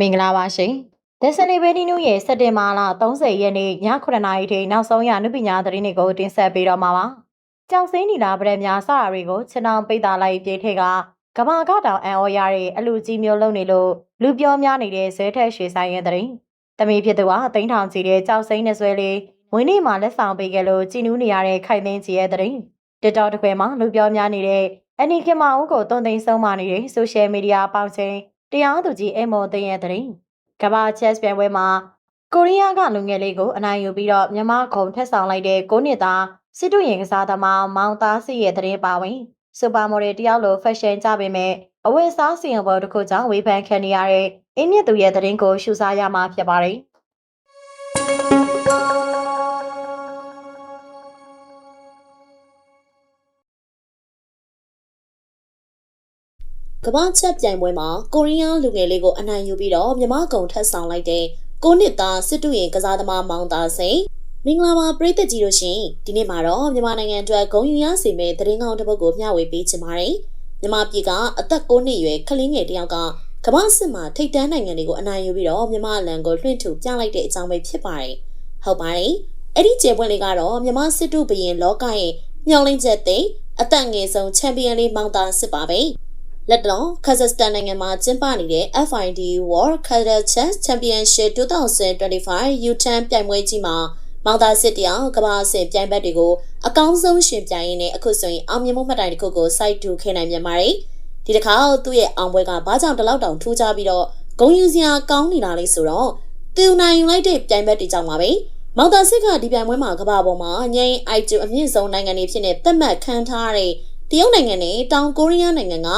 မင်္ဂလာပါရှင်။ Destiny Baby News ရဲ့စက်တင်ဘာလ30ရက်နေ့ည9:00နာရီထိနောက်ဆုံးရနုပညာသတင်းတွေကိုတင်ဆက်ပေးတော့မှာပါ။ကြောင်စင်းနီလာပရက်များစတာတွေကိုချင်အောင်ပိတ်တာလိုက်ပြေးထက်ကကဘာကတောင်အန်အော်ရတဲ့အလူကြီးမျိုးလုံးနေလို့လူပြောများနေတဲ့ဇဲထက်ရွှေဆိုင်ရဲ့သတင်း။တမီဖြစ်သူကတိန်းထောင်ကြီးတဲ့ကြောင်စိမ့်နဲ့ဆွဲလေးဝင်းနေမှာလက်ဆောင်ပေးခဲ့လို့ကြည်နူးနေရတဲ့ခိုင်သိန်းကြီးရဲ့သတင်း။တစ်တော်တစ်ခွဲမှာလူပြောများနေတဲ့အန်နီခင်မအောင်ကိုတုံသိန်းဆုံးမနေတဲ့ဆိုရှယ်မီဒီယာပေါင်းချင်း တရားသူကြီးအိမ်မော်သိန်းရဲ့သတင်း။ကမ္ဘာချက်ပြိုင်ပွဲမှာကိုရီးယားကလူငယ်လေးကိုအနိုင်ယူပြီးတော့မြန်မာခုံထက်ဆောင်လိုက်တဲ့ကိုနှစ်သားစစ်တူရင်ကစားသမားမောင်သားစီရဲ့သတင်းပါဝင်စူပါမော်ဒယ်တယောက်လိုဖက်ရှင်ကြပေမဲ့အဝတ်စားစီရင်ပေါ်တစ်ခုကြောင့်ဝေဖန်ခံနေရတဲ့အင်းမြင့်သူရဲ့သတင်းကိုရှုစားရမှာဖြစ်ပါတယ်။ ကမ္ဘာချက်ပြိုင်ပွဲမှာကိုရီးယားလူငယ်လေးကိုအနိုင်ယူပြီးတော့မြမကုံထက်ဆောင်လိုက်တဲ့ကိုနှစ်သားစစ်တူရင်ကစားသမားမောင်သားစိန်မင်္ဂလာပါပရိသတ်ကြီးတို့ရှင်ဒီနေ့မှာတော့မြန်မာနိုင်ငံအတွက်ဂုဏ်ယူရစီမဲ့သတင်းကောင်းတစ်ပုဒ်ကိုမျှဝေပေးချင်ပါတယ်မြန်မာပြည်ကအသက်9နှစ်အရွယ်ကလေးငယ်တစ်ယောက်ကကမ္ဘာစစ်မှာထိပ်တန်းနိုင်ငံတွေကိုအနိုင်ယူပြီးတော့မြန်မာအလံကိုလွှင့်ထူပြလိုက်တဲ့အကြောင်းပဲဖြစ်ပါတယ်ဟုတ်ပါတယ်အဲ့ဒီကျေပွင့်လေးကတော့မြန်မာစစ်တူဘရင်လောကရဲ့မျှော်လင့်ချက်တဲ့အသက်ငယ်ဆုံးချန်ပီယံလေးမောင်သားစစ်ပါပဲ လက်တော်ကာဇက်စတန်နိုင်ငံမှာကျင်းပနေတဲ့ FID World Cadel Chess Championship 2025 U10 ပြိုင်ပွဲကြီးမှာမောင်သားစစ်တယောက်ကမ္ဘာအဆင့်ပြိုင်ဘက်တွေကိုအကောင်းဆုံးရှင်ပြိုင်ရင်းနဲ့အခုဆိုရင်အောင်မြင်မှုမှတ်တိုင်တစ်ခုကိုစိုက်ထူခဲ့နိုင်ပြန်ပါတယ်။ဒီတစ်ခါသူ့ရဲ့အောင်ပွဲကဘာကြောင့်တလောက်တောင်ထူးခြားပြီးတော့ဂုံယူစရာကောင်းနေတာလဲဆိုတော့သူနိုင်ယူလိုက်တဲ့ပြိုင်ဘက်တွေကြောင့်ပါပဲ။မောင်သားစစ်ကဒီပြိုင်ပွဲမှာကမ္ဘာပေါ်မှာငိမ့်အိုက်ကျူအမြင့်ဆုံးနိုင်ငံတွေဖြစ်နေသတ်မှတ်ခံထားရတဲ့တရုတ်နိုင်ငံနဲ့တောင်ကိုရီးယားနိုင်ငံက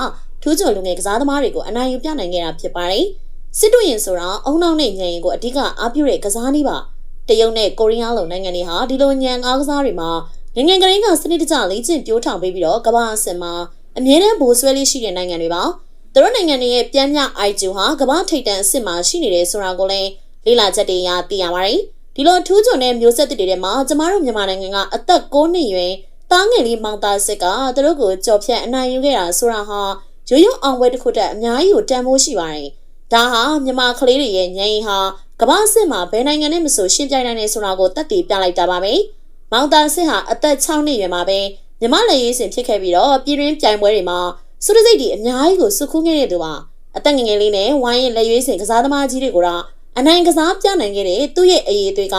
ထူးချွန်လူငယ်ကစားသမားတွေကိုအနိုင်ယူပြနိုင်ခဲ့တာဖြစ်ပါတယ်။စစ်တူရင်ဆိုတာအုံနောက်နဲ့ညံရင်ကိုအဓိကအားပြုတဲ့ကစားနည်းပါ။တရုတ်နဲ့ကိုရီးယားလိုနိုင်ငံတွေဟာဒီလိုညံအားကစားတွေမှာငငယ်ကလေးကစနစ်တကျလေ့ကျင့်ပြိုးထောင်ပေးပြီးတော့ကမ္ဘာအဆင့်မှာအမြဲတမ်းဘိုးဆွဲလေးရှိတဲ့နိုင်ငံတွေပါ။သူတို့နိုင်ငံတွေရဲ့ပြန်မြအိုက်ဂျူဟာကမ္ဘာထိပ်တန်းအဆင့်မှာရှိနေတယ်ဆိုတာကိုလည်းလေ့လာချက်တွေအရသိရပါတယ်။ဒီလိုထူးချွန်တဲ့မျိုးဆက်တွေထဲမှာကျမတို့မြန်မာနိုင်ငံကအသက်9နှစ်ရွယ်တားငယ်လေးမောင်သားစစ်ကသူတို့ကိုကြော်ဖြတ်အနိုင်ယူခဲ့တာဆိုတာဟာ ရိုးရိုးအောင်ပွဲတစ်ခုတည်းအများကြီးကိုတန်ဖိုးရှိပါတယ်။ဒါဟာမြန်မာကလေးတွေရဲ့ညင်ဟာကမ္ဘာစစ်မှာဘယ်နိုင်ငံနဲ့မဆိုရှင်းပြနိုင်တယ်ဆိုတာကိုတက်တည်ပြလိုက်တာပါပဲ။မောင်တန်စစ်ဟာအသက်6နှစ်ရွယ်မှာပဲမြမလက်ရေးစင်ဖြစ်ခဲ့ပြီးတော့ပြည်တွင်းပြိုင်ပွဲတွေမှာစုရစိတ်တွေအများကြီးကိုစုခုခဲ့တဲ့သူပါ။အသက်ငယ်ငယ်လေးနဲ့ဝိုင်းရင်လက်ရွေးစင်ကစားသမားကြီးတွေကိုတော့အနိုင်ကစားပြနိုင်ခဲ့တဲ့သူ့ရဲ့အရေးတွေက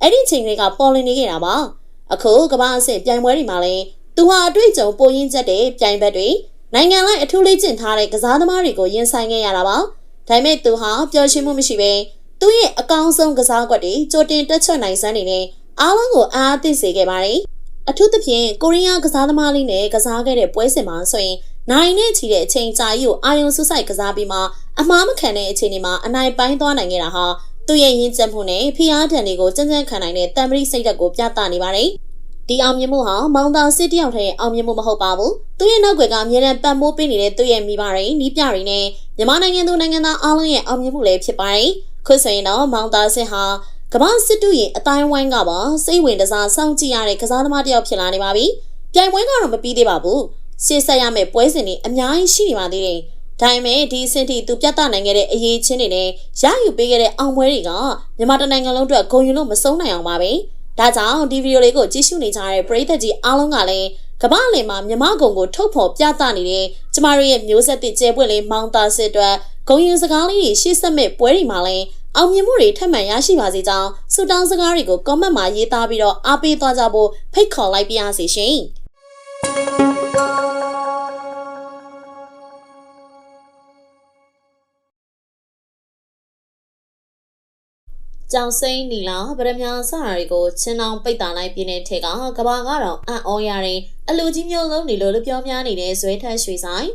အဲ့ဒီချိန်တွေကပေါ်လွင်နေခဲ့တာပါ။အခုကမ္ဘာအဆင့်ပြိုင်ပွဲတွေမှာလည်းသူဟာအတွေ့အကြုံပိုရင်းချက်တဲ့ပြိုင်ဘက်တွေ နိုင်ငံလိုက်အထူးလေ့ကျင့်ထားတဲ့ကစားသမားတွေကိုရင်ဆိုင်ခဲ့ရတာပါ။ဒါပေမဲ့သူဟာပျော်ရွှင်မှုမရှိဘဲသူ့ရဲ့အကောင်းဆုံးကစားကွက်တွေကြိုတင်တက်ချွတ်နိုင်စမ်းနေနဲ့အားလုံးကိုအားအသင့်စေခဲ့ပါတယ်။အထူးသဖြင့်ကိုရီးယားကစားသမားလေးနဲ့ကစားခဲ့တဲ့ပွဲစဉ်မှာဆိုရင်နိုင်နဲ့ချီတဲ့အချိန်ကြာကြီးကိုအာယုံဆုဆိုင်ကစားပြီးမှအမှားမခံတဲ့အချိန်တွေမှာအနိုင်ပိုင်းသွားနိုင်ခဲ့တာဟာသူ့ရဲ့ရင်းချက်မှုနဲ့ဖီအားတန်တွေကိုကြမ်းကြမ်းခံနိုင်တဲ့တံပရိစိတ်ဓာတ်ကိုပြသနေပါတယ်။ ဒီအောင်မြင်မှုဟာမောင်သားစစ်တယောက်တည်းအောင်မြင်မှုမဟုတ်ပါဘူး။သူ့ရဲ့နောက်ွယ်ကအမြဲတမ်းပတ်မိုးပေးနေတဲ့သူ့ရဲ့မိဘတွေနီးပြတွေနဲ့မြန်မာနိုင်ငံသူနိုင်ငံသားအားလုံးရဲ့အောင်မြင်မှုလည်းဖြစ်ပါတယ်။ခုဆိုရင်တော့မောင်သားစစ်ဟာကမ္ဘာစစ်တူရင်အတိုင်းဝိုင်းကပါစိတ်ဝင်တစားစောင့်ကြည့်ရတဲ့ကစားသမားတစ်ယောက်ဖြစ်လာနေပါပြီ။ပြိုင်ပွဲကတော့မပြီးသေးပါဘူး။ရှေ့ဆက်ရမယ့်ပွဲစဉ်တွေအများကြီးရှိနေပါသေးတယ်။ဒါပေမဲ့ဒီအဆင့်ထိသူပြသနိုင်ခဲ့တဲ့အရေးချင်းတွေနဲ့ရယူပေးခဲ့တဲ့အောင်ပွဲတွေကမြန်မာတိုင်းနိုင်ငံလုံးအတွက်ဂုဏ်ယူလို့မဆုံးနိုင်အောင်ပါပဲ။ ဒါကြောင့်ဒီဗီဒီယိုလေးကိုကြည့်ရှုနေကြတဲ့ပရိသတ်ကြီးအားလုံးကလည်းကမ္ဘာလင်မှာမြမကုံကိုထုတ်ဖော်ပြသနေတဲ့ကျမတို့ရဲ့မျိုးဆက်သစ်ကျဲပွင့်လေးမောင်သားစစ်အတွက်ဂုံရင်စကားလေးတွေရှေ့ဆက်မဲ့ပွဲတွေမှာလည်းအောင်မြင်မှုတွေထပ်မံရရှိပါစေကြောင်းဆုတောင်းစကားတွေကို comment မှာရေးသားပြီးတော့အားပေးသွားကြဖို့ဖိတ်ခေါ်လိုက်ပါရစေရှင်။ ကြောင်စိမ့်နီလာဗရမ ्या စတာတွေကိုချင်းအောင်ပိတ်တာလိုက်ပြင်းတဲ့ထက်ကကဘာကတော့အံ့ဩရတဲ့အလူကြီးမျိုးလုံးနေလို့လို့ပြောများနေတဲ့ဇွဲထက်ရွှေဆိုင်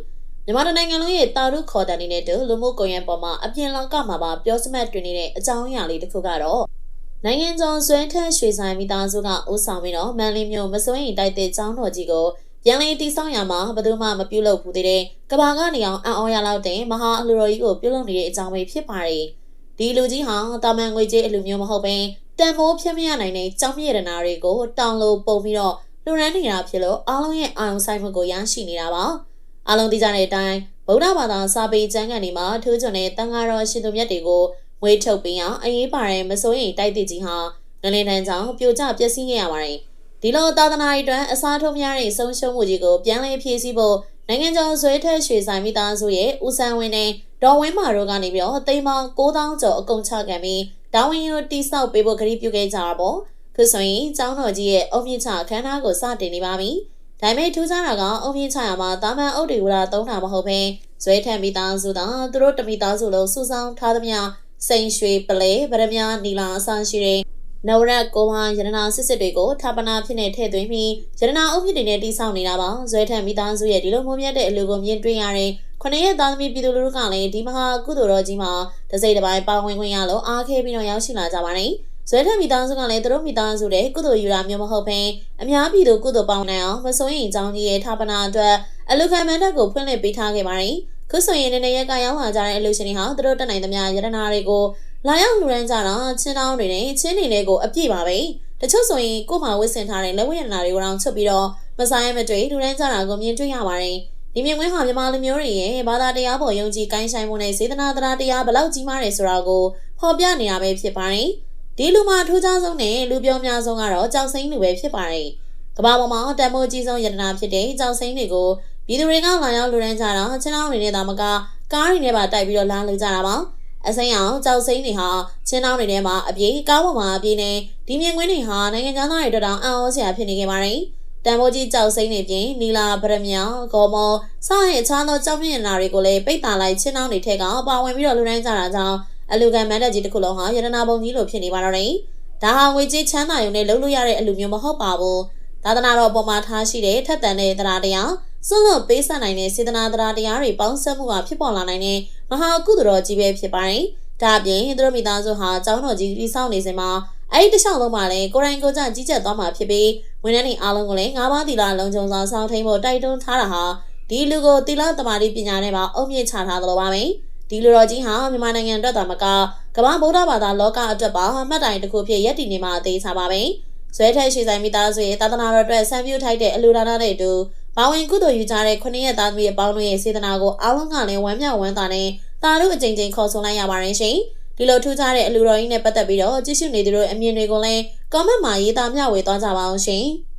မြန်မာနိုင်ငံလုံးရဲ့တာရုခေါ်တန်နေတဲ့တူလူမှုကွန်ရက်ပေါ်မှာအပြင်လောကမှာပါပြောစမှတ်တွင်နေတဲ့အကြောင်းအရာလေးတစ်ခုကတော့နိုင်ငံကျော်ဇွဲထက်ရွှေဆိုင်မိသားစုကဦးဆောင်ပြီးတော့မန်လေးမျိုးမစွမ်းရင်တိုက်တဲ့ကျောင်းတော်ကြီးကိုပြန်လည်တည်ဆောက်ရမှာဘယ်သူမှမပြုလုပ်ဘူးတဲ့ကဘာကနေအောင်အံ့ဩရလောက်တဲ့မဟာအလူတော်ကြီးကိုပြုလုပ်နေတဲ့အကြောင်းပဲဖြစ်ပါတယ်။ ဒီလူကြီးဟာတာမန်ငွေကြေးအလူမျိုးမဟုတ်ဘဲတန်ဖိုးဖြတ်မရနိုင်တဲ့ကြောင်းမြေရနာတွေကိုတောင်းလို့ပုံပြီးတော့လူရန်နေတာဖြစ်လို့အားလုံးရဲ့အာရုံစိုက်မှုကိုရရှိနေတာပါအားလုံးသိကြတဲ့အတိုင်းဗုဒ္ဓဘာသာစာပေကျမ်းဂန်တွေမှာထိုးချွန်တဲ့တန်ဃာတော်ရှင်သူမြတ်တွေကိုမွေးထုတ်ပေးအောင်အရေးပါတဲ့မစိုးရိမ်တိုက်သစ်ကြီးဟာနလင်တန်းကြောင့်ပြိုကျပျက်စီးခဲ့ရပါတယ်။ဒီလိုသာသနာ့အတွက်အစားထိုးများတဲ့ဆုံးရှုံးမှုကြီးကိုပြန်လည်ဖြည့်ဆည်းဖို့နိုင်ငံကျော်ဇွဲထက်ရွှေဆိုင်မိသားစုရဲ့ဦးဆန်းဝင်းနဲ့ ဒေါ်ဝင်းမာတို့ကနေပြီးတော့တိမ်ပေါင်း9000ကျော်အကုန်ချခံပြီးတာဝန်ယူတိဆောက်ပေးဖို့ကတိပြုခဲ့ကြတာပေါ့။ခုဆိုရင်ကျောင်းတော်ကြီးရဲ့အုံမြင့်ချအခမ်းအနားကိုစတင်နေပါပြီ။ဒါပေမဲ့ထူးခြားတာကအုံမြင့်ချရမှာတာမန်အုပ်တွေဝလာသုံးတာမဟုတ်ဘဲဇွဲထက်မိသားစုသာသူတို့တမိသားစုလုံးစုဆောင်ထားသမျှစိန်ရွှေပလဲဗရမ ्या နီလာအဆန်းရှိတဲ့ နဝရကိုဟာရတနာစစ်စစ်တွေကိုဌာပနာဖြစ်နေထည့်သွင်းပြီးရတနာအုပ်မြင့်တွေနဲ့တိဆောက်နေတာပါဇွဲထက်မိသားစုရဲ့ဒီလိုမုံမြတ်တဲ့အလူကိုမြင်တွေ့ရတဲ့ခொနရဲ့သားသမီးပြည်သူလူထုကလည်းဒီမဟာကုသိုလ်တော်ကြီးမှာတစိမ့်တစ်ပိုင်းပါဝင်ခွင့်ရလို့အားခဲပြီးတော့ရောက်ရှိလာကြပါတယ်ဇွဲထက်မိသားစုကလည်းသူတို့မိသားစုတဲ့ကုသိုလ်ယူတာမျိုးမဟုတ်ဘဲအများပြည်သူကုသိုလ်ပေါင်းနိုင်အောင်မစိုးရင်အကြောင်းကြီးရဲ့ဌာပနာအတွက်အလူခံမန်တပ်ကိုဖွင့်လှစ်ပေးထားခဲ့ပါတယ်ခုဆိုရင်နည်းနည်းရက်ကရောက်လာကြတဲ့အလူရှင်တွေဟာသူတို့တက်နိုင်သမျှရတနာတွေကို လာရောက်လူရန်ကြတာချင်းတောင်းတွေနဲ့ချင်းနေလေးကိုအပြည့်ပါပဲတချို့ဆိုရင်ကို့မှာဝစ်စင်ထားတဲ့လက်ဝဲရတနာတွေကိုတောင်ချုပ်ပြီးတော့မဆိုင်မတွေ့လူရန်ကြတာကိုမြင်တွေ့ရပါတယ်ဒီမြင်ကွင်းဟာမြန်မာလူမျိုးတွေရဲ့ဘာသာတရားပေါ်ယုံကြည်ကိုင်းဆိုင်မှုနဲ့စေတနာတရားတရားဘလောက်ကြီးမားတယ်ဆိုတာကိုဖော်ပြနေရပဲဖြစ်ပါတယ်ဒီလူမှာထူးခြားဆုံးနဲ့လူပြောများဆုံးကတော့ကြောက်စိမ့်လူပဲဖြစ်ပါတယ်ကမ္ဘာပေါ်မှာတန်ဖိုးကြီးဆုံးယတနာဖြစ်တဲ့ကြောက်စိမ့်တွေကိုပြည်သူတွေကလာရောက်လူရန်ကြတာချင်းအောင်တွေနဲ့တာမကကားတွေနဲ့ပါတိုက်ပြီးတော့လာလူကြတာပါ အစိမ်းအောင်ကြောက်စိမ့်တွေဟာချင်းအောင်တွေထဲမှာအပြေးကားပေါ်မှာအပြေးနေဒီမြင်ကွင်းတွေဟာနိုင်ငံသားတွေအတွက်တောင်အံ့ဩစရာဖြစ်နေခဲ့ပါတယ်တန်ဖိုးကြီးကြောက်စိမ့်တွေပြင်နီလာဗရမ ्या ဂေါ်မောစတဲ့အခြားသောကြောက်မြင့်နာတွေကိုလည်းပိတ်တာလိုက်ချင်းအောင်တွေထဲကပါဝင်ပြီးတော့လူရန်ကြတာကြောင့်အလူကန်မန်တက်ကြီးတစ်ခုလုံးဟာရတနာပုံကြီးလိုဖြစ်နေပါတော့တယ်ဒါဟာငွေကြေးချမ်းသာရုံနဲ့လုံးလို့ရတဲ့အလူမျိုးမဟုတ်ပါဘူးသာသနာတော်အပေါ်မှာထားရှိတဲ့ထက်တန်တဲ့တရားတရားစွန့်လွတ်ပေးဆက်နိုင်တဲ့စေတနာတရားတရားတွေပေါင်းစပ်မှုဟာဖြစ်ပေါ်လာနိုင်တဲ့ မဟာကုသိုလ်တော်ကြီးပဲဖြစ်ပါတယ်။ဒါအပြင်သူတို့မိသားစုဟာကျောင်းတော်ကြီးတည်ဆောက်နေစဉ်မှာအဲ့ဒီတစ်လျှောက်လုံးမှာလည်းကိုရိုင်းကိုကြကြီးကြပ်သွားမှာဖြစ်ပြီးဝန်ထမ်းတွေအားလုံးကိုလည်း၅ပါးသီလလုံးချုံစွာစောင့်ထိန်ဖို့တိုက်တွန်းထားတာဟာဒီလူကိုသီလသမာဓိပညာနဲ့ပါအုံမြင့်ချထားသလိုပါပဲ။ဒီလူတော်ကြီးဟာမြန်မာနိုင်ငံအတွက်သာမကကမ္ဘာဗုဒ္ဓဘာသာလောကအတွက်ပါမှတ်တိုင်တစ်ခုဖြစ်ရည်တည်နေမှာအသေးချပါပဲ။ဇွဲထက်ရှိဆိုင်မိသားစုရဲ့သာသနာတော်အတွက်ဆံပြုထိုက်တဲ့အလူဒါနနဲ့အတူ ဘာဝင်ကုသိုလ်ယူကြတဲ့ခုနှစ်ရက်သားသမီးအပေါင်းတို့ရဲ့စေတနာကိုအားလုံးကလည်းဝမ်းမြောက်ဝမ်းသာနဲ့တာတို့အကြိမ်ကြိမ်ခေါ်ဆိုလိုက်ရပါတယ်ရှင်။ဒီလိုထူးခြားတဲ့အလူတော်ကြီးနဲ့ပတ်သက်ပြီးတော့ကြည့်ရှုနေသူတို့အမြင်တွေကိုလည်း comment မှာရေးသားမျှဝေသွားကြပါအောင်ရှင်။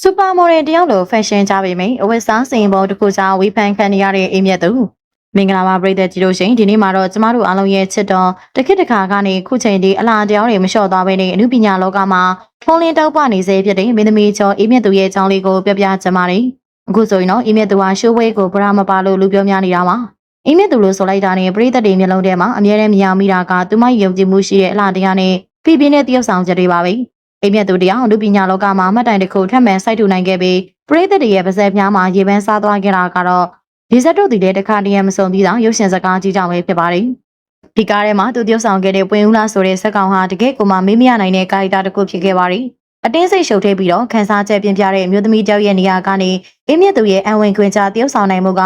စူပါမော်ဒယ်တယောက်လိုဖက်ရှင်ကြပေမယ့်အဝတ်စားစင်ပေါ်တစ်ခုကြောင့်ဝေဖန်ခံနေရတဲ့အိမ်မြတ်သူ မင်္ဂလာပါပရိသတ်ကြီးတို့ရှင်ဒီနေ့မှာတော့ကျမတို့အားလုံးရဲ့ချစ်တော်တခိတခါကနေခုချိန်ဒီအလားတရားတွေမလျှော့သွားဘဲနဲ့အမှုပညာလောကမှာထုံးလင်းတောက်ပနေစေဖြစ်တဲ့မင်းသမီးကျော်အိမ်မြတ်သူရဲ့အကြောင်းလေးကိုပြပြချင်ပါတယ်အခုဆိုရင်တော့အိမ်မြတ်သူဟာရှိုးဝဲကိုဗရာမပါလို့လူပြောများနေတာပါအိမ်မြတ်သူလို့ဆိုလိုက်တာနဲ့ပရိသတ်တွေမျက်လုံးထဲမှာအမြဲတမ်းမြင်မိတာကသူမယုံကြည်မှုရှိတဲ့အလားတရားနဲ့ဖိပြင်းတဲ့တယောက်ဆောင်ချက်တွေပါပဲအိမ်မြတ်သူတရားလူပညာလောကမှာမှတ်တိုင်တစ်ခုထပ်မံစိုက်ထူနိုင်ခဲ့ပြီးပရိသတ်တွေရဲ့ပါဇက်ပြားမှာရေပန်းစားသွားခဲ့တာကတော့ ဒီဇက်တို့တည်တဲ့တစ်ခါတည်းရမစုံပြီးတော့ရုပ်ရှင်စကားကြီးကြောင့်ပဲဖြစ်ပါတယ်။ဒီကားထဲမှာသူတယောက်ဆောင်ခဲ့တဲ့ပွင့်ဦးလာဆိုတဲ့ဇက်ကောင်ဟာတကယ့်ကိုမှမေးမရနိုင်တဲ့ကာရီတာတစ်ခုဖြစ်ခဲ့ပါတယ်။အတင်းစိတ်ရှုပ်ထွေးပြီးတော့ခန်းစားချက်ပြင်ပြတဲ့အမျိုးသမီးတယောက်ရဲ့နေရာကနေအိမ်မြတ်သူရဲ့အံဝင်ခွင်ကြားတယောက်ဆောင်နိုင်မှုက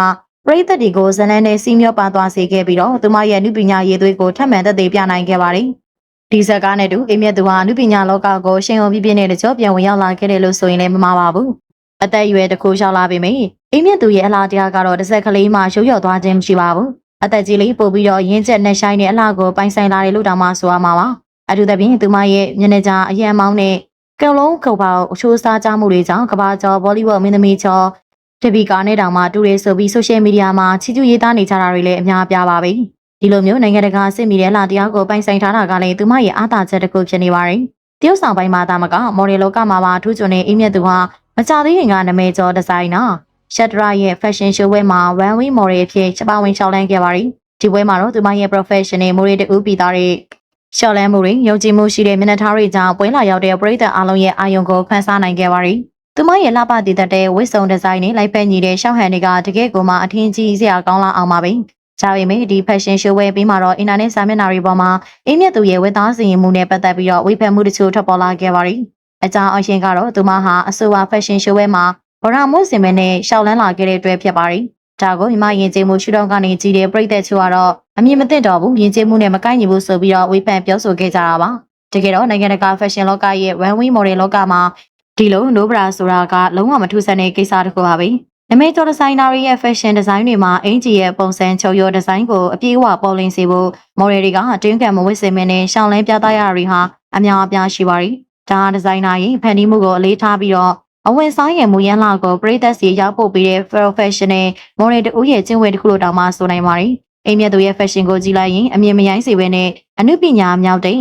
ပရိသတ်တွေကိုဇလန်းနဲ့စီးမျောပါသွားစေခဲ့ပြီးတော့သူမရဲ့နုပညာရည်သွေးကိုထပ်မံသက်သေပြနိုင်ခဲ့ပါတယ်။ဒီဇက်ကားနဲ့တူအိမ်မြတ်သူဟာအနုပညာလောကကိုရှင်အောင်ပြပြနဲ့တကြောပြန်ဝင်ရောက်လာခဲ့တယ်လို့ဆိုရင်လည်းမမှားပါဘူး။အသက်အရွယ်တစ်ခုရောက်လာပြီမေ အိမ်မြတ်သူရဲ့အလားတရားကတော့တစ်ဆက်ကလေးမှရုပ်ရော်သွားခြင်းမရှိပါဘူး။အသက်ကြီးလေးပို့ပြီးတော့ရင်းချက်နဲ့ဆိုင်တဲ့အလားကိုပိုင်ဆိုင်လာတယ်လို့တောင်မှဆိုရမှာပါ။အထူးသဖြင့်သူမရဲ့မျက်နှာကြားအယံမောင်းနဲ့ကံလုံးခုပ်ပေါအချိုးစားကြမှုတွေကြောင့်ကဘာကျော်ဘောလီဝုဒ်မင်းသမီးကျော်တပီကာနဲ့တောင်မှတူရဲဆိုပြီးဆိုရှယ်မီဒီယာမှာချီကျူရေးသားနေကြတာတွေလည်းအများပြားပါပဲ။ဒီလိုမျိုးနိုင်ငံတကာစစ်မီတဲ့လာတရားကိုပိုင်ဆိုင်ထားတာကလည်းသူမရဲ့အားသာချက်တစ်ခုဖြစ်နေပါတယ်။တရုတ်ဆောင်ပိုင်းမှာသာမကမော်ဒယ်လောကမှာပါထူးချွန်တဲ့အိမ်မြတ်သူဟာမကြသေးခင်ကနာမည်ကျော်ဒီဇိုင်နာ ရှက်ဒရာရဲ့ fashion show ဝဲမှာ one way model အဖြစ်ချက်ပါဝင်ရှောက်လန်းခဲ့ပါတယ်။ဒီပွဲမှာတော့သူမရဲ့ professional မိုးရီတူပြီးသားတဲ့ရှောက်လန်းမှုတွေယုံကြည်မှုရှိတဲ့မျက်နှာထားတွေကြောင့်ပွဲလာရောက်တဲ့ပရိသတ်အားလုံးရဲ့အာယုံကိုဖန်ဆားနိုင်ခဲ့ပါတယ်။သူမရဲ့လှပတည်တဲ့ဝစ်စုံဒီဇိုင်းနဲ့လိုက်ဖက်ညီတဲ့ရှောက်ဟန်တွေကတကယ့်ကိုမှအထင်ကြီးစရာကောင်းလာအောင်ပါပဲ။ကြပါမယ်ဒီ fashion show ဝဲပြီးမှတော့ internet စာမျက်နှာတွေပေါ်မှာအင်းမြတ်သူရဲ့ဝတ်သားစီရင်မှုနဲ့ပတ်သက်ပြီးတော့ဝေဖန်မှုတချို့ထွက်ပေါ်လာခဲ့ပါတယ်။အကြောင်းအရှင်ကတော့သူမဟာအဆိုပါ fashion show ဝဲမှာ ဗရာမို့စင်မဲနဲ့ရှောက်လန်းလာခဲ့တဲ့အတွက်ဖြစ်ပါတယ်။ဒါကိုမြမရင်ကျေးမှုရှုထောင့်ကနေကြည့်တဲ့ပြည်သက်ချို့ကတော့အမြင်မသိတော့ဘူးရင်ကျေးမှုနဲ့မကိုက်ညီဘူးဆိုပြီးတော့ဝေဖန်ပြောဆိုခဲ့ကြတာပါ။တကယ်တော့နိုင်ငံတကာ fashion လောကရဲ့ runway model လောကမှာဒီလို no bra ဆိုတာကလုံးဝမထူးဆန်းတဲ့ကိစ္စတစ်ခုပါပဲ။နမိတ်ကျော်ဒီဇိုင်နာတွေရဲ့ fashion design တွေမှာအင်ဂျီရဲ့ပုံစံချုပ်ရောဒီဇိုင်းကိုအပြည့်အဝပေါ်လင်းစေဖို့ model တွေကတင်းကံမဝတ်စင်မင်းနဲ့ရှောင်းလန်းပြသရတာတွေဟာအများအပြားရှိပါတယ်။ဒါဟာဒီဇိုင်နာရဲ့ဖန်တီးမှုကိုအလေးထားပြီးတော့ အဝင်ဆိုင်ရဲ့မူရင်းလာကိုပရိသတ်စီရောက်ပို့ပေးတဲ့ professional model တူရဲ့ကျင့်ဝတ်တစ်ခုလိုတောင်မှဆိုနိုင်ပါတယ်။အိမ်မြတ်သူရဲ့ fashion ကိုကြည့်လိုက်ရင်အမြင်မရိုင်းစေဘဲနဲ့အနုပညာမြောက်တဲ့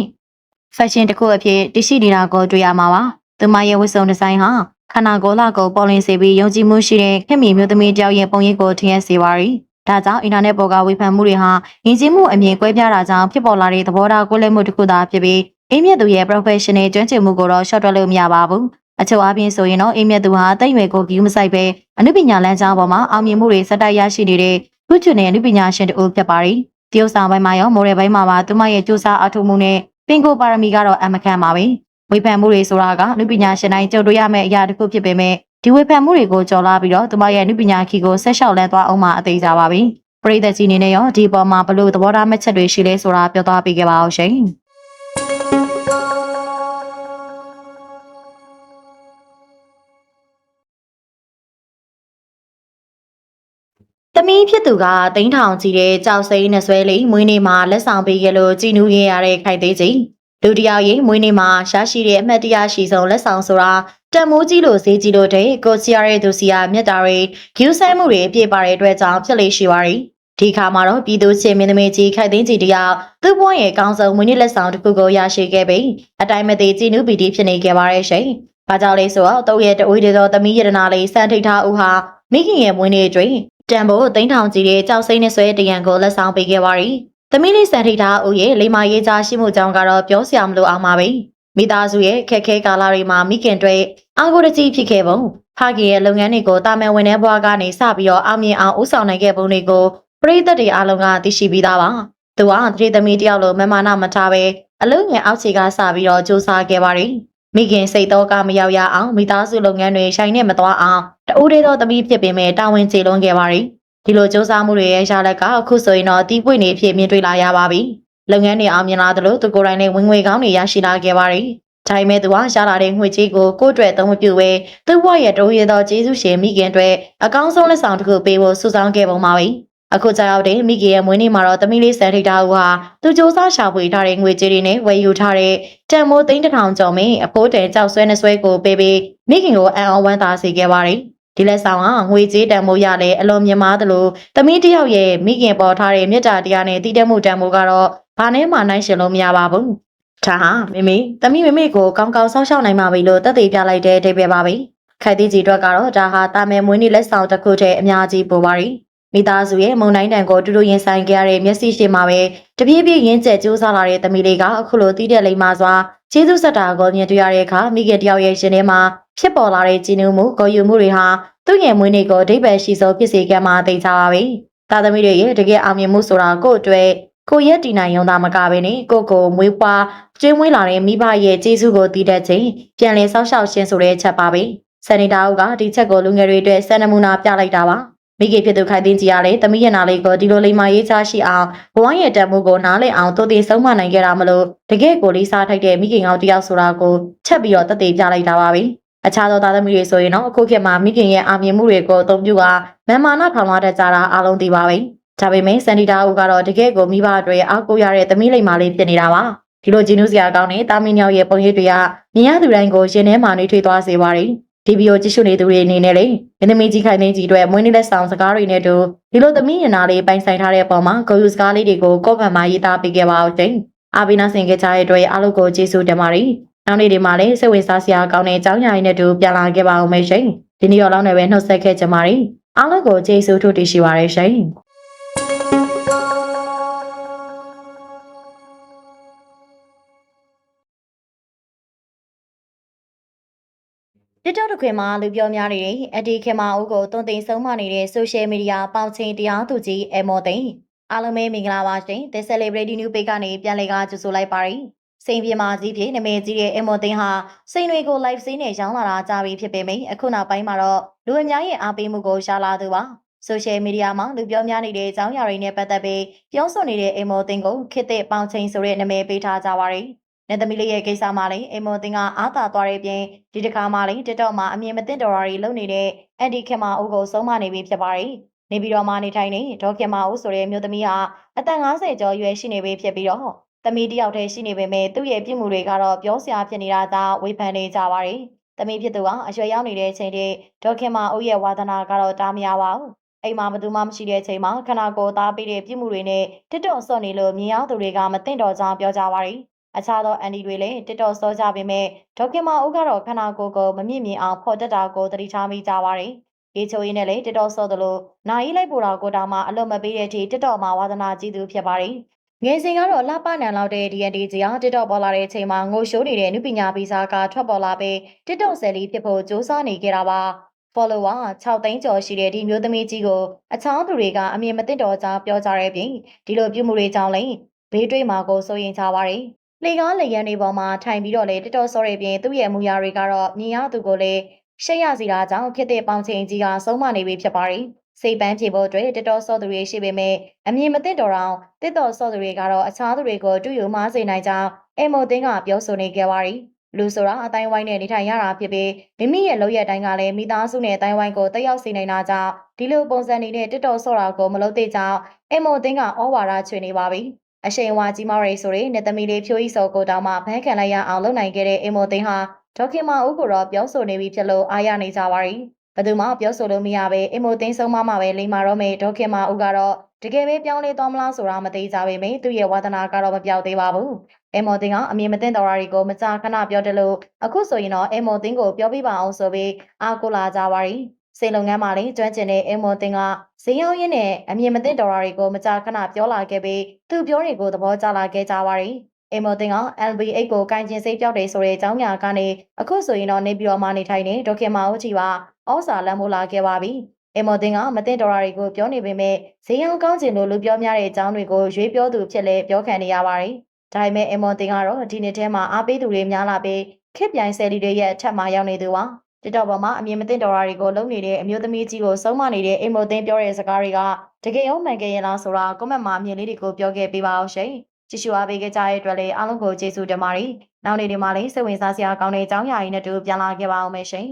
fashion တစ်ခုအဖြစ်တရှိနေတာကိုတွေ့ရမှာပါ။သူမရဲ့ဝတ်စုံဒီဇိုင်းဟာခန္ဓာကိုယ်လာကိုပေါ်လင်းစေပြီးယုံကြည်မှုရှိတဲ့ခင်မီမျိုးသမီးတယောက်ရဲ့ပုံရိပ်ကိုထင်ရစေပါရီ။ဒါကြောင့်အင်တာနက်ပေါ်ကဝေဖန်မှုတွေဟာယဉ်ကျေးမှုအမြင်ကွဲပြားတာကြောင့်ဖြစ်ပေါ်လာတဲ့သဘောထားကိုယ်လက်မှုတစ်ခုသာဖြစ်ပြီးအိမ်မြတ်သူရဲ့ professional ကျွမ်းကျင်မှုကိုတော့ short တွက်လို့မရပါဘူး။ အချို့အပြင်ဆိုရင်တော့အိမ်မြတ်သူဟာတိတ်ရွယ်ကိုဂီးမဆိုင်ပဲအနုပညာလမ်းကြောင်းပေါ်မှာအောင်မြင်မှုတွေစက်တိုက်ရရှိနေတဲ့သူကျွနဲ့အနုပညာရှင်တူဖြစ်ပါရီ။တရုတ်ဆောင်ပိုင်းမှာရောမော်ဒယ်ပိုင်းမှာပါသူမရဲ့ကြိုးစားအထောက်မှုနဲ့ပင်ကိုပါရမီကတော့အမခံပါပဲ။ဝေဖန်မှုတွေဆိုတာကအနုပညာရှင်တိုင်းကြုံတွေ့ရမယ့်အရာတစ်ခုဖြစ်ပေမဲ့ဒီဝေဖန်မှုတွေကိုကြော်လာပြီးတော့သူမရဲ့အနုပညာခီကိုဆက်လျှောက်လန်းသွားအောင်မှအသေးကြပါပြီ။ပရိသတ်ကြီးအနေနဲ့ရောဒီပေါ်မှာဘလို့သဘောထားမှတ်ချက်တွေရှိလဲဆိုတာပြောသွားပေးခဲ့ပါအောင်ရှင်။ သမီးဖြစ်သူကတိန်းထောင်ကြည့်တဲ့ကြောက်စိမ့်နှဆွဲလေးမွေးနေ့မှာလက်ဆောင်ပေးခဲ့လို့ကြည်နူးရရတဲ့ခိုင်သေးကြီးလူတယောက်ရဲ့မွေးနေ့မှာရရှိတဲ့အမှတ်တရရှိဆုံးလက်ဆောင်ဆိုတာတန်မိုးကြီးလို့ဈေးကြီးလို့တဲ့ကိုစီရရဲ့သူစီယာမြတ်တာတွေဂယူးဆိုင်မှုတွေအပြည့်ပါတဲ့အတွက်ကြောင့်ဖြစ်လေရှိပါရီဒီခါမှာတော့ပြည်သူချင်းမင်းသမီးကြီးခိုင်သိန်းကြီးတယောက်သူ့ဘဝရဲ့အကောင်းဆုံးမွေးနေ့လက်ဆောင်တစ်ခုကိုရရှိခဲ့ပြီးအတိုင်းမသေးကြည်နူးပီတီဖြစ်နေခဲ့ပါရဲ့ရှင်။ဘာကြောင့်လဲဆိုတော့တုတ်ရဲ့တအိုးတွေသောသမီးရတနာလေးစံထိတ်ထားဦးဟာမိခင်ရဲ့မွေးနေ့အတွင်း တန်ဖို့တိန်းထောင်ကြီးတဲ့ကြောက်စိမ့်နဲ့ဆွဲတရံကိုလက်ဆောင်ပေးခဲ့ပါရီ။သမီးလေးစံထိတ်ထားဦးရဲ့လိမ္မာရေးကြားရှိမှုကြောင့်ကတော့ပြောစရာမလိုအောင်ပါပဲ။မိသားစုရဲ့ခက်ခဲကာလတွေမှာမိခင်တွေအာကိုတကြီးဖြစ်ခဲ့ပုံဖခင်ရဲ့လုပ်ငန်းတွေကိုတာမန်ဝင်တဲ့ဘဝကနေစပြီးတော့အောင်မြင်အောင်ဦးဆောင်နိုင်ခဲ့ပုံတွေကိုပရိသတ်တွေအားလုံးကသိရှိပြီးသားပါ။သူကတတိသမီးတယောက်လိုမမနာမထားပဲအလုံးငယ်အောက်ခြေကစပြီးတော့စူးစမ်းခဲ့ပါရီ။မိခင်စိတ်တော့ကမရောက်ရအောင်မိသားစုလုပ်ငန်းတွေရှိုင်းနဲ့မသွားအောင်တ အိုးတည်းသောသမီးဖြစ်ပေမဲ့တာဝန်ကျေလွန်ခဲ့ပါရီဒီလိုစူးစမ်းမှုတွေရဲ့ရလက်ကအခုဆိုရင်တော့အတီးပွင့်နေဖြစ်မြင်တွေ့လာရပါပြီလုပ်ငန်းတွေအောင်မြင်လာသလိုသူကိုယ်တိုင်လည်းဝင်ငွေကောင်းတွေရရှိလာခဲ့ပါရီဒါပေမဲ့သူကရလာတဲ့ငွေကြေးကိုကိုယ့်အတွက်သုံးမပြုဘဲသူ့ဘဝရဲ့တိုးရသောကျေးဇူးရှင်မိခင်အတွက်အကောင်းဆုံးလက်ဆောင်တစ်ခုပေးဖို့စုဆောင်းခဲ့ပုံပါပဲအခုကြောက်တဲ့မိခင်ရဲ့မွေးနေ့မှာတော့သမီးလေးဆန်ထိတ်တာဟာသူစူးစမ်းရှာဖွေထားတဲ့ငွေကြေးတွေနဲ့ဝယ်ယူထားတဲ့တန်မိုးသိန်းတစ်ထောင်ကျော်မင်းအဖိုးတဲကြောက်ဆွဲနှဆွဲကိုပေးပြီးမိခင်ကိုအံ့ဩဝမ်းသာစေခဲ့ပါတယ် ဒီလက်ဆောင်ကငွေကြေးတန်မိုးရလဲအလွန်မြင့်မားသလိုသမီးတယောက်ရဲ့မိခင်ပေါ်ထားတဲ့မေတ္တာတရားနဲ့တည်တတ်မှုတန်မိုးကတော့ဘာနဲ့မှနိုင်ရှင်လို့မရပါဘူးဒါဟာမိမိသမီးမိမိကိုကောင်းကောင်းဆောက်ရှောက်နိုင်ပါပြီလို့သက်သေပြလိုက်တဲ့အဓိပ္ပာယ်ပါပဲခိုင်တီကြီးအတွက်ကတော့ဒါဟာတာမယ်မွေးနေ့လက်ဆောင်တစ်ခုတည်းအများကြီးပိုပါရီ မိသားစုရဲ့မုံတိုင်းတန်ကိုတူတူရင်ဆိုင်ကြရတဲ့မျက်စိရှိမှာပဲတပြေးပြေးရင်းကျက်ကြိုးစားလာတဲ့သမီးလေးကအခုလိုတီးတဲ့လိမ္မာစွာကျေးဇူးဆက်တာကိုမြင်တွေ့ရတဲ့အခါမိခင်တယောက်ရဲ့ရှင်ထဲမှာဖြစ်ပေါ်လာတဲ့ကြည်နူးမှုကိုယူမှုတွေဟာသူ့ရဲ့မွေးနေ့ကိုအဓိပ္ပာယ်ရှိဆုံးဖြစ်စေခဲ့မှာသိကြပါပြီ။သားသမီးတွေရဲ့တကယ်အောင်မြင်မှုဆိုတာကိုယ့်အတွက်ကိုယ့်ရဲ့တည်နိုင်ရုံသာမကဘဲနဲ့ကိုယ့်ကိုမွေးပွားကျွေးမွေးလာတဲ့မိဘရဲ့ကျေးဇူးကိုတည်တတ်ခြင်းပြန်လည်ဆောက်ရှောက်ခြင်းဆိုတဲ့ချက်ပါပဲ။စနီတာအုပ်ကဒီချက်ကိုလူငယ်တွေအတွက်စံနမူနာပြလိုက်တာပါ။ မိခင်ဖြစ်သူခိုင်သိန်းကြီးကလည်းတမီးရနာလေးကိုဒီလိုလိမ္မာရေးချရှိအောင်ဘဝရဲ့တန်မှုကိုနားလည်အောင်တိုးသေးဆုံးမနိုင်ခဲ့တာမလို့တကယ့်ကိုလေးစားထိုက်တဲ့မိခင်ကောင်းတစ်ယောက်ဆိုတာကိုချက်ပြီးတော့တသက်ပြလိုက်တာပါပဲ။အခြားသောသားသမီးတွေဆိုရင်တော့အခုခေတ်မှာမိခင်ရဲ့အာမြင်မှုတွေကိုအသုံးပြုကမန်မာနထောင်လာတတ်ကြတာအားလုံးသိပါပဲ။ဒါပေမဲ့စန်ဒီတာဦးကတော့တကယ့်ကိုမိဘတွေအားကိုးရတဲ့သမီးလိမ္မာလေးဖြစ်နေတာပါ။ဒီလိုဂျင်းနူးစရာကောင်းတဲ့တာမင်းရောက်ရဲ့ပုံရိပ်တွေကမြင်ရသူတိုင်းကိုရင်ထဲမှာနှွေးထွေးသွားစေပါတယ်။ ဒီဗီဒီယိုကြည့်ရှုနေသူတွေအနေနဲ့လေမင်းသမီးကြီးခိုင်သိန်းကြီးအတွက်မွေးနေ့လက်ဆောင်စကားတွေနဲ့တူဒီလိုသမီးရင်နာလေးပိုင်ဆိုင်ထားတဲ့အပေါ်မှာဂုဏ်ယူစကားလေးတွေကိုကော့ဗန်မှာရေးသားပေးခဲ့ပါဦးရှင်။အာဘီနာဆင်ကြတဲ့အတွက်အားလုံးကိုကျေးဇူးတင်ပါတယ်။နောက်နေ့ဒီမှာလည်းစိတ်ဝင်စားစရာကောင်းတဲ့အကြောင်းအရာတွေနဲ့တူပြန်လာခဲ့ပါဦးမယ်ရှင်။ဒီနေ့ရောလောက်နဲ့ပဲနှုတ်ဆက်ခဲ့ကြပါမယ်။အားလုံးကိုကျေးဇူးထုတ်တင်ရှိပါရရှင်။ တစ်တော့တစ်ခွင်မှာလူပြောများနေတဲ့အဒီခေမာဦးကိုတွန်းတင်ဆုံးမနေတဲ့ social media ပေါင်ချင်းတရားသူကြီးအမော်သိန်းအားလုံးပဲမင်္ဂလာပါရှင် The Celebrity New Page ကနေပြန်လည်ကကြိုဆိုလိုက်ပါရစေစိန်ပြေမာကြီးဖြစ်နမဲကြီးတဲ့အမော်သိန်းဟာစိန်တွေကို live စင်းနဲ့ရောင်းလာတာကြားပြီးဖြစ်ပေမယ့်အခုနောက်ပိုင်းမှာတော့လူအများရဲ့အားပေးမှုကိုရှားလာသူပါ social media မှာလူပြောများနေတဲ့အကြောင်းအရာတွေနဲ့ပတ်သက်ပြီးပြောဆိုနေတဲ့အမော်သိန်းကိုခေတ်သစ်ပေါင်ချင်းဆိုတဲ့နာမည်ပေးထားကြပါရစေ နနေသမီးလေးရဲ့ကိစ္စမှာလည်းအိမ်မော်တင်ကအားသာသွားတဲ့အပြင်ဒီတစ်ခါမှလည်း TikTok မှာအမြင်မသိတော်ရာတွေလုပ်နေတဲ့အန်ဒီခင်မာဦးကိုဆုံးမနေပြီဖြစ်ပါတယ်။နေပြီးတော့မှနေထိုင်နေဒေါခင်မာဦးဆိုတဲ့မျိုးသမီးဟာအသက်50ကျော်အရွယ်ရှိနေပြီဖြစ်ပြီးတော့သမီးတစ်ယောက်တည်းရှိနေပေမဲ့သူ့ရဲ့ပြစ်မှုတွေကတော့ပြောစရာဖြစ်နေတာကြောင့်ဝေဖန်နေကြပါတယ်။သမီးဖြစ်သူကအရွယ်ရောက်နေတဲ့အချိန်ထိဒေါခင်မာဦးရဲ့ဝါသနာကတော့တားမရပါဘူး။အိမ်မှာဘယ်သူမှမရှိတဲ့အချိန်မှာခနာကိုသားပေးတဲ့ပြစ်မှုတွေနဲ့တစ်တော့ဆော့နေလို့မြင်ရောက်သူတွေကမသိတော့ကြောင်းပြောကြပါတယ်။ အခြားသောအန်ဒီတွေလည်းတစ်တော့စောကြပေမဲ့ဒေါခင်မာဦးကတော့ခနာကိုကိုမမြင့်မြင်အောင်ဖော်တက်တာကိုသတိထားမိကြပါတယ်။ရေချိုရင်းနဲ့လည်းတစ်တော့စောသလိုနိုင်လိုက်ပူတာကိုတောင်မှအလွတ်မပေးတဲ့အထိတစ်တော့မှာဝါသနာကြီးသူဖြစ်ပါတယ်။ငယ်စဉ်ကတော့လှပနံလောက်တဲ့ DND ကြီးအောင်တစ်တော့ပေါ်လာတဲ့အချိန်မှာငိုရှိုးနေတဲ့နုပညာဗီဇာကထွက်ပေါ်လာပြီးတစ်တော့ဆယ်လီဖြစ်ဖို့စူးစမ်းနေကြတာပါ။ follower 6သိန်းကျော်ရှိတဲ့ဒီမျိုးသမီးကြီးကိုအချောင်းသူတွေကအမြင်မသိတော့ကြောင်းပြောကြတဲ့ပြင်ဒီလိုပြုမှုတွေကြောင့်လည်းဘေးတွေ့မှာကိုစိုးရင်ကြပါတယ်။ လေကားလေရန်တွေပေါ်မှာထိုင်ပြီးတော့လေတတော်စောတဲ့ပြင်သူ့ရဲ့မူရာတွေကတော့မြင်ရသူကိုလည်းရှက်ရစီတာကြောင့်ခစ်တဲ့ပေါင်ချိန်ကြီးကဆုံးမနေပြီဖြစ်ပါတယ်။စိတ်ပန်းဖြေဖို့အတွက်တတော်စောသူတွေရှိပေမဲ့အမြင်မသိတော့အောင်တစ်တော်စောသူတွေကတော့အခြားသူတွေကိုတူယူမားစေနိုင်ကြောင်းအမိုသိန်းကပြောဆိုနေကြပါတယ်။လူဆိုတာအတိုင်းဝိုင်းနဲ့နေထိုင်ရတာဖြစ်ပြီးမိမိရဲ့လုပ်ရတဲ့အတိုင်းကလည်းမိသားစုနဲ့အတိုင်းဝိုင်းကိုတက်ရောက်စေနိုင်တာကြောင့်ဒီလိုပုံစံနေတဲ့တစ်တော်ဆော့တာကိုမလုပ်သေးကြောင်းအမိုသိန်းကဩဝါဒချွေနေပါပြီ။ အရှိန်ဝါကြီးမောက်ရိတ်ဆိုတဲ့နေသမီးလေးဖြိုးကြီးစောကိုတောင်မှဖမ်းခံလိုက်ရအောင်လုပ်နိုင်ခဲ့တဲ့အမိုသိန်းဟာဒေါခင်မဦးကိုတော့ပြောဆိုနေပြီဖြစ်လို့အားရနေကြပါရီ။ဘယ်သူမှပြောဆိုလို့မရပဲအမိုသိန်းဆုံးမမှပဲလိမ္မာတော့မေဒေါခင်မဦးကတော့တကယ်ပဲပြောင်းလဲသွားမလားဆိုတာမသိကြပေမယ့်သူ့ရဲ့ဝါသနာကတော့မပြောက်သေးပါဘူး။အမော်တင်ကအမြင်မသိတော်ရာတွေကိုမကြာခဏပြောတယ်လို့အခုဆိုရင်တော့အမော်တင်ကိုပြောပြပါအောင်ဆိုပြီးအားကိုလာကြပါရီ။ စေလုံငန်းမှာလည်းကျွမ်းကျင်တဲ့အမော်တင်ကဈေးရောက်ရင်းနဲ့အမြင်မသိတော်ရာတွေကိုမကြာခဏပြောလာခဲ့ပြီးသူပြောတွေကိုသဘောကျလာခဲ့ကြပါရီ။အမော်တင်က LB8 ကိုကင်ကျင်စိတ်ပြောက်တယ်ဆိုတဲ့အကြောင်းညာကနေအခုဆိုရင်တော့နေပြည်တော်မှာနေထိုင်နေဒေါခင်မာဦးကြီးပါဩစာလမ်းမိုးလာခဲ့ပါပြီ။အမော်တင်ကမသိတော်ရာတွေကိုပြောနေပေမဲ့ဈေးရောက်ကောင်းကျင်လို့လူပြောများတဲ့အကြောင်းတွေကိုရွေးပြောသူဖြစ်လဲပြောခံနေရပါတယ်။ဒါပေမဲ့အမော်တင်ကတော့ဒီနှစ်ထဲမှာအားပေးသူတွေများလာပြီးခစ်ပြိုင်ဆယ်လီတွေရဲ့အထက်မှာရောက်နေသူပါ။ တစ်တော့ပေါ်မှာအမြင်မသိတော်ရာတွေကိုလုံနေတဲ့အမျိုးသမီးကြီးကိုဆုံးမနေတဲ့အမော်တင်ပြောတဲ့စကားတွေကတကယ်ရောမှန်ကြရဲ့လားဆိုတာကွန်မန့်မှာအမြင်လေးတွေကိုပြောခဲ့ပေးပါအောင်ရှင်။ကြည့်ရှုအားပေးကြတဲ့အတွက်လည်းအားလုံးကိုကျေးဇူးတင်ပါတယ်။နောက်နေ့ဒီမှာလည်းစိတ်ဝင်စားစရာကောင်းတဲ့အကြောင်းအရာတွေနဲ့တူပြန်လာခဲ့ပါအောင်မယ်ရှင်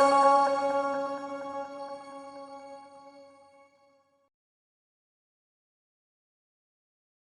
။